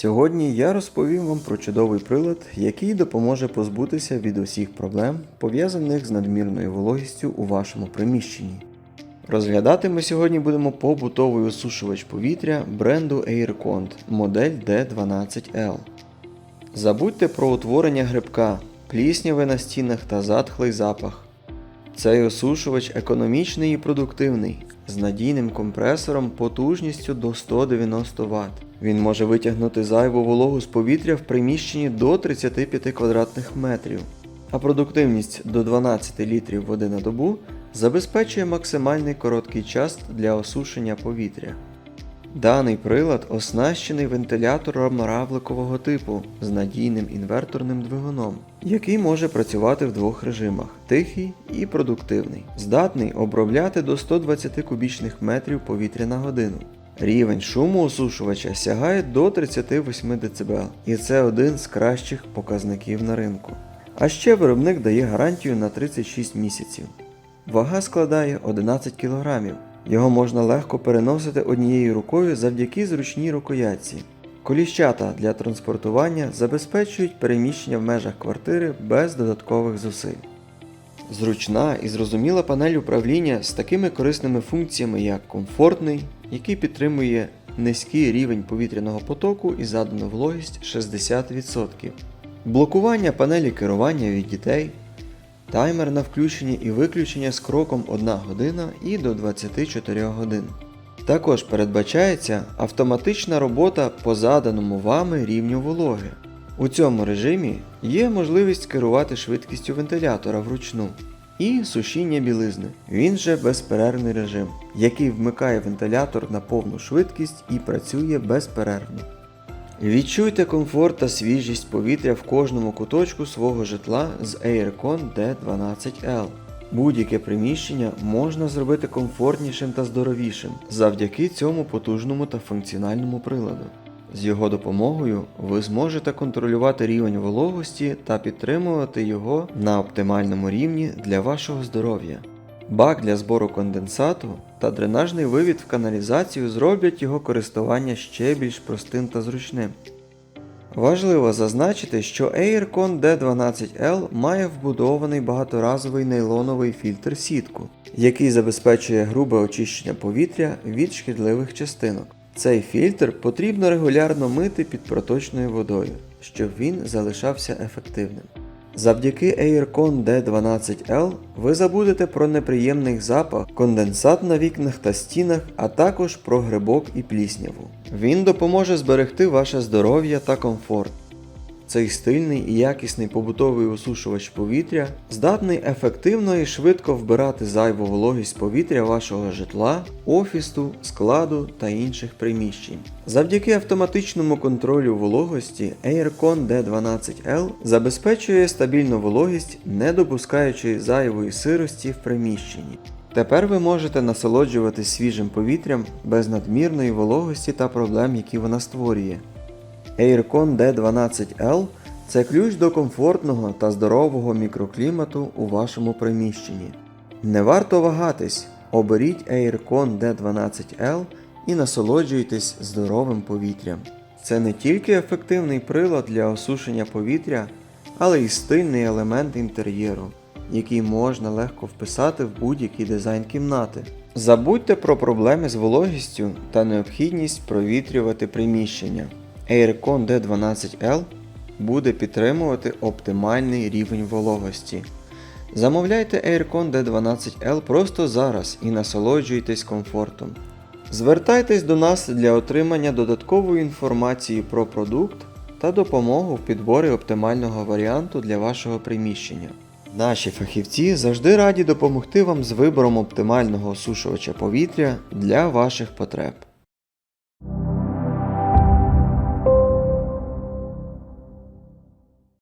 Сьогодні я розповім вам про чудовий прилад, який допоможе позбутися від усіх проблем, пов'язаних з надмірною вологістю у вашому приміщенні. Розглядати ми сьогодні будемо побутовий осушувач повітря бренду AirCond модель D12L. Забудьте про утворення грибка, плісняви на стінах та затхлий запах. Цей осушувач економічний і продуктивний, з надійним компресором потужністю до 190 Вт. Він може витягнути зайву вологу з повітря в приміщенні до 35 квадратних метрів, а продуктивність до 12 літрів води на добу забезпечує максимальний короткий час для осушення повітря. Даний прилад оснащений вентилятором равликового типу з надійним інверторним двигуном, який може працювати в двох режимах тихий і продуктивний, здатний обробляти до 120 кубічних метрів повітря на годину. Рівень шуму осушувача сягає до 38 дБ, і це один з кращих показників на ринку. А ще виробник дає гарантію на 36 місяців. Вага складає 11 кг. Його можна легко переносити однією рукою завдяки зручній рукоятці. Коліщата для транспортування забезпечують переміщення в межах квартири без додаткових зусиль. Зручна і зрозуміла панель управління з такими корисними функціями, як комфортний, який підтримує низький рівень повітряного потоку і задану вологість 60%, блокування панелі керування від дітей, таймер на включення і виключення з кроком 1 година і до 24 годин. Також передбачається автоматична робота по заданому вами рівню вологи. У цьому режимі є можливість керувати швидкістю вентилятора вручну і сушіння білизни. Він же безперервний режим, який вмикає вентилятор на повну швидкість і працює безперервно. Відчуйте комфорт та свіжість повітря в кожному куточку свого житла з Aircon D12L. Будь-яке приміщення можна зробити комфортнішим та здоровішим завдяки цьому потужному та функціональному приладу. З його допомогою ви зможете контролювати рівень вологості та підтримувати його на оптимальному рівні для вашого здоров'я. Бак для збору конденсату та дренажний вивід в каналізацію зроблять його користування ще більш простим та зручним. Важливо зазначити, що Aircon D12L має вбудований багаторазовий нейлоновий фільтр сітку, який забезпечує грубе очищення повітря від шкідливих частинок. Цей фільтр потрібно регулярно мити під проточною водою, щоб він залишався ефективним. Завдяки Aircon D12L ви забудете про неприємний запах, конденсат на вікнах та стінах, а також про грибок і плісняву. Він допоможе зберегти ваше здоров'я та комфорт. Цей стильний і якісний побутовий осушувач повітря здатний ефективно і швидко вбирати зайву вологість повітря вашого житла, офісу, складу та інших приміщень. Завдяки автоматичному контролю вологості Aircon D12L забезпечує стабільну вологість, не допускаючи зайвої сирості в приміщенні. Тепер ви можете насолоджуватись свіжим повітрям без надмірної вологості та проблем, які вона створює. Aircon D12L це ключ до комфортного та здорового мікроклімату у вашому приміщенні. Не варто вагатись, оберіть Aircon D12L і насолоджуйтесь здоровим повітрям. Це не тільки ефективний прилад для осушення повітря, але й стильний елемент інтер'єру, який можна легко вписати в будь-який дизайн кімнати. Забудьте про проблеми з вологістю та необхідність провітрювати приміщення. Aircon D12L буде підтримувати оптимальний рівень вологості. Замовляйте Aircon D12L просто зараз і насолоджуйтесь комфортом. Звертайтесь до нас для отримання додаткової інформації про продукт та допомогу в підборі оптимального варіанту для вашого приміщення. Наші фахівці завжди раді допомогти вам з вибором оптимального осушувача повітря для ваших потреб.